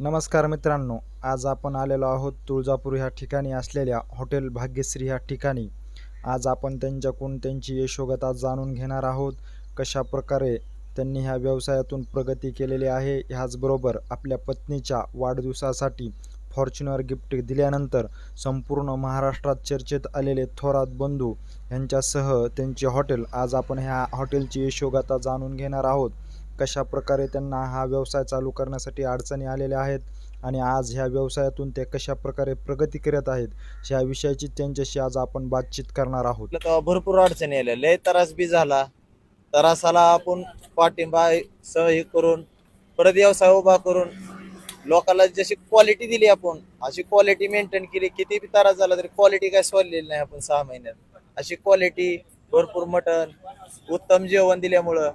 नमस्कार मित्रांनो आज आपण आलेलो आहोत तुळजापूर ह्या ठिकाणी असलेल्या हॉटेल भाग्यश्री ह्या ठिकाणी. आज आपण त्यांच्याकडून त्यांची यशोगाथा जाणून घेणार आहोत कशा प्रकारे त्यांनी ह्या व्यवसायातून प्रगती केलेली आहे. ह्याचबरोबर आपल्या पत्नीच्या वाढदिवसासाठी फॉर्च्युनर गिफ्ट दिल्यानंतर संपूर्ण महाराष्ट्रात चर्चेत आलेले थोरात बंधू यांच्यासह त्यांचे हॉटेल आज आपण ह्या हॉटेलची यशोगाथा जाणून घेणार आहोत. कशा प्रकारे त्यांना हा व्यवसाय चालू करण्यासाठी अडचणी आलेल्या आहेत आणि आज ह्या व्यवसायातून ते कशा प्रकारे प्रगती करत आहेत ह्या विषयाची त्यांच्याशी आज आपण बातचीत करणार आहोत. भरपूर अडचणी आल्या. लय त्रास बी झाला. त्रासाला आपण पाठिंबा सहयोग करून परत व्यवसाय उभा करून लोकांना जशी क्वालिटी दिली आपण अशी क्वालिटी मेंटेन केली किती बी त्रास झाला तरी क्वालिटी काय सोडलेली नाही आपण सहा महिन्यात. अशी क्वालिटी भरपूर मटण उत्तम जेवण दिल्यामुळं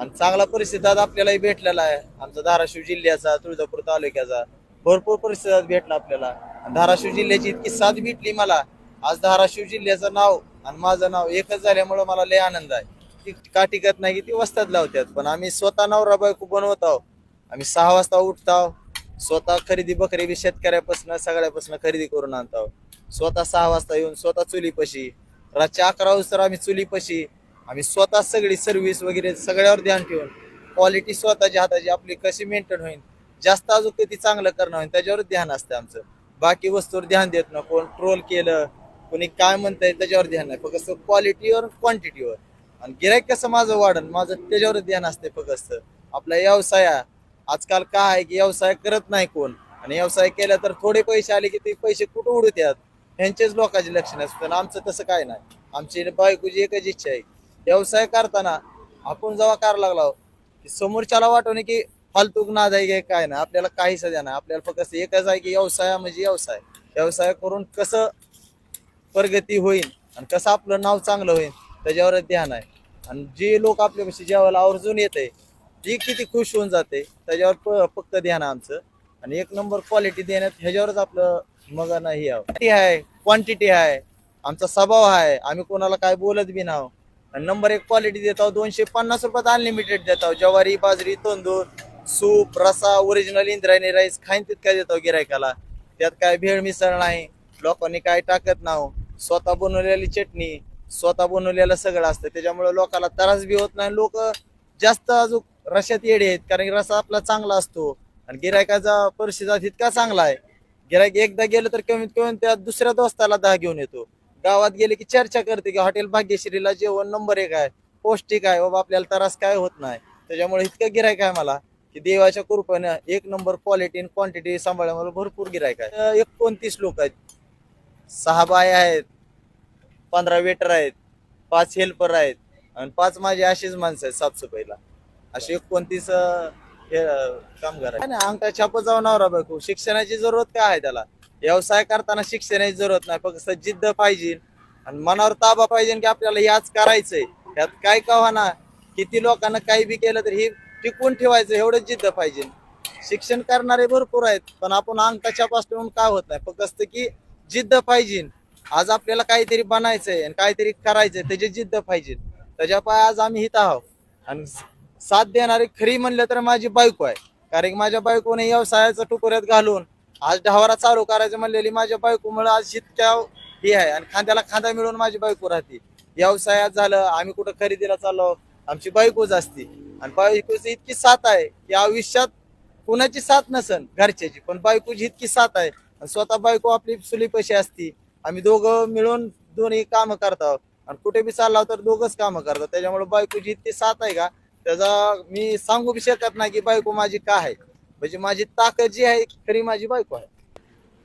आणि चांगला प्रतिसाद आपल्यालाही भेटलेला आहे. आमचा धाराशिव जिल्ह्याचा तुळजापूर तालुक्याचा. भरपूर प्रतिसाद भेटला आपल्याला. आणि धाराशिव जिल्ह्याची इतकी साथ भेटली मला. आज धाराशिव जिल्ह्याचं नाव आणि माझं नाव एकच झाल्यामुळं मला लय आनंद आहे. ती का टिकत नाही की ती वस्तात लावतात पण आम्ही स्वतः नवरा बायको बनवत आहोत. आम्ही सहा वाजता उठताव स्वतः खरेदी बकरी बी शेतकऱ्यापासून सगळ्यापासून खरेदी करून आणतो स्वतः सहा वाजता येऊन स्वतः चुलीपाशी. रातच्या अकरा वाजता आम्ही चुलीपाशी. आम्ही स्वतः सगळी सर्व्हिस वगैरे सगळ्यावर ध्यान ठेवून क्वालिटी स्वतःच्या हाताची आपली कशी मेंटेन होईल जास्त अजून किती चांगलं करणं होईल त्याच्यावर ध्यान असतं आमचं. बाकी वस्तूवर ध्यान देत ना कोण ट्रोल केलं कोणी काय म्हणताय त्याच्यावर ध्यान नाही फक्त क्वालिटीवर क्वांटिटीवर आणि गिराईक कसं माझं वाढन माझं त्याच्यावर ध्यान असते फक्त आपला व्यवसाय आजकाल काय आहे की व्यवसाय करत नाही कोण. आणि व्यवसाय केला तर थोडे पैसे आले की ते पैसे कुठं उडत यात ह्यांचेच लोकांचे लक्षण असतं आमचं तसं काय नाही. आमची बायकोची एकच इच्छा आहे. व्यवसाय करताना आपण जेव्हा करायला लागलो हो, की समोरच्याला वाटवणे की फालतूक ना आहे काय नाही आपल्याला काही द्या नाही आपल्याला फक्त एकच आहे की व्यवसाय म्हणजे व्यवसाय. व्यवसाय करून कसं प्रगती होईल आणि कसं आपलं नाव चांगलं होईल त्याच्यावर ध्यान आहे. आणि जे लोक आपल्यापाशी जेवायला आवर्जून येते ती किती खुश होऊन जाते त्याच्यावर प- फक्त ध्यान आहे आमचं. आणि एक नंबर क्वालिटी देण्यात ह्याच्यावरच आपलं मग नाही आहे क्वांटिटी आहे आमचा स्वभाव आहे आम्ही कोणाला काय बोलत बी नाव नंबर एक क्वालिटी देतो दोनशे पन्नास रुपयात अनलिमिटेड देतो ज्वारी बाजरी तांदूळ सूप रसा ओरिजिनल इंद्रायणी राईस खाईन तितका देतो गिरायकाला. त्यात काय भेळ मिसळ नाही लोकांनी काय टाकत नाही स्वतः बनवलेली चटणी स्वतः बनवलेलं सगळं असतं. त्याच्यामुळे लोकांना त्रास बी होत नाही. लोक जास्त अजून रशात येडे आहेत कारण की रसा आपला चांगला असतो. आणि गिरायकाचा परिस्थिती इतका चांगला आहे. गिरायक एकदा गेलं तर कमीत कमी त्या दुसऱ्या दोस्ताला दहा घेऊन येतो. गावात गेले की चर्चा करते की हॉटेल भाग्यश्रीला जेवण नंबर एक आहे पौष्टिक आहे बाबा आपल्याला त्रास काय होत नाही. त्याच्यामुळे इतकं गिरायक आहे मला की देवाच्या कृपेनं एक नंबर क्वालिटी आणि क्वांटिटी सांभाळल्यामुळे भरपूर गिरायक आहे. एकोणतीस लोक आहेत. सहा बाय आहेत पंधरा वेटर आहेत पाच हेल्पर आहेत आणि पाच माझे अशीच माणसं आहेत साफसफाईला. असे एकोणतीस हे, कामगार आहे आणि अंगठा छाप जाऊन नवरा बायको शिक्षणाची जरूरत काय आहे त्याला? व्यवसाय करताना शिक्षणाची जरूरत नाही फक्त जिद्द पाहिजे. आणि मनावर ताबा पाहिजे की आपल्याला याच करायचंय. त्यात काय का ना किती लोकांना काही बी केलं तर हे टिकून ठेवायचं एवढं जिद्द पाहिजे. शिक्षण करणारे भरपूर आहेत पण आपण अंगठा छाप काय होत नाही? फक्त की जिद्द पाहिजे. आज आपल्याला काहीतरी बनायचंय आणि काहीतरी करायचंय त्याची जिद्द पाहिजे. त्याच्या पाय आज आम्ही हित आहोत. आणि साथ देणारी खरी म्हणलं तर माझी बायको आहे. कारण की माझ्या बायकोने व्यवसायाचं टुकऱ्यात घालून आज ढावारा चालू करायचं म्हणलेली माझ्या बायकोमुळे आज इतक्या हे आहे. आणि खांद्याला खांदा मिळून माझी बायको राहते. व्यवसायात झालं आम्ही कुठं खरेदीला चाललो आमची बायकोच असते. आणि बायकोची इतकी साथ आहे की आयुष्यात कुणाची साथ नसन घरच्याची पण बायकोची इतकी साथ आहे. आणि स्वतः बायको आपली सुली पैसे असती. आम्ही दोघं मिळून दोन्ही कामं करतो आणि कुठे बी चालला तर दोघंच कामं करतात. त्याच्यामुळे बायकोची इतकी साथ आहे का? त्याचा मी सांगू बी शकत नाही की बायको माझी का आहे. म्हणजे माझी ताकद जी आहे खरी माझी बायको आहे.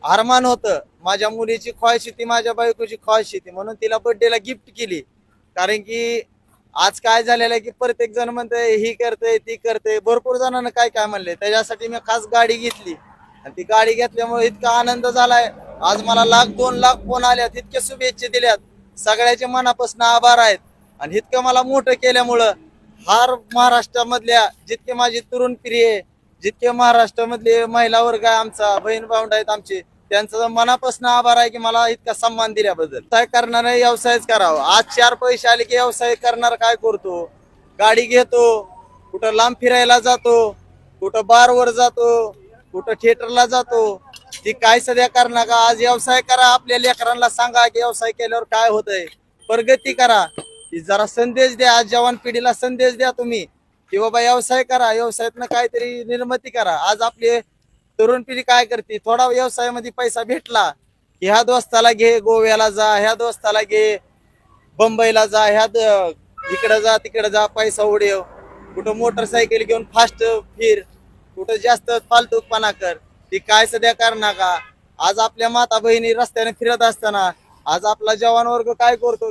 अरमान होतं. माझ्या मुलीची ख्वाहिश होती माझ्या बायकोची ख्वाहिश होती. म्हणून तिला बर्थडेला गिफ्ट केली. कारण की आज काय झालेलं आहे की प्रत्येक जण म्हणते ही करते ती करते भरपूर जणांना काय काय म्हणले. त्याच्यासाठी मी खास गाडी घेतली. आणि ती गाडी घेतल्यामुळे इतका आनंद झालाय. आज मला लाख दोन लाख फोन आल्यात. इतके शुभेच्छा दिल्यात. सगळ्याचे मनापासून आभार आहेत. आणि इतकं मला मोठं केल्यामुळं हार महाराष्ट्रामधल्या जितके माझी तरुण प्रिय आहे जितके महाराष्ट्रामधले महिला वर्ग आहे आमचा बहीण भाऊंड आहेत आमचे त्यांचा मनापासून आभार आहे की मला इतका सन्मान दिल्याबद्दल. काय करणार व्यवसायच करावा. आज चार पैसे आले की व्यवसाय करणार काय करतो? गाडी घेतो कुठं लांब फिरायला जातो कुठं बारवर जातो कुठं थिएटरला जातो ती काय सध्या करणार का? आज व्यवसाय करा आपल्या लेकरांना सांगा की व्यवसाय केल्यावर काय होतंय. प्रगती करा. की जरा संदेश द्या आज जवान पिढीला संदेश द्या तुम्ही. की बाबा व्यवसाय करा व्यवसायातनं काहीतरी निर्मिती करा. आज आपली तरुण पिढी काय करते? थोडा व्यवसायामध्ये पैसा भेटला की ह्या दोस्ताला घे गोव्याला जा ह्या दोस्ताला घे बंबईला जा ह्या द- इकडं जा तिकडं जा पैसा उडव. कुठं मोटरसायकल घेऊन फास्ट फिर कुठं जास्त फालतूपणा कर. ती काय सध्या करणार का आज आपल्या माता बहिणी रस्त्याने फिरत असताना आज आपला जवान वर्ग काय करतो?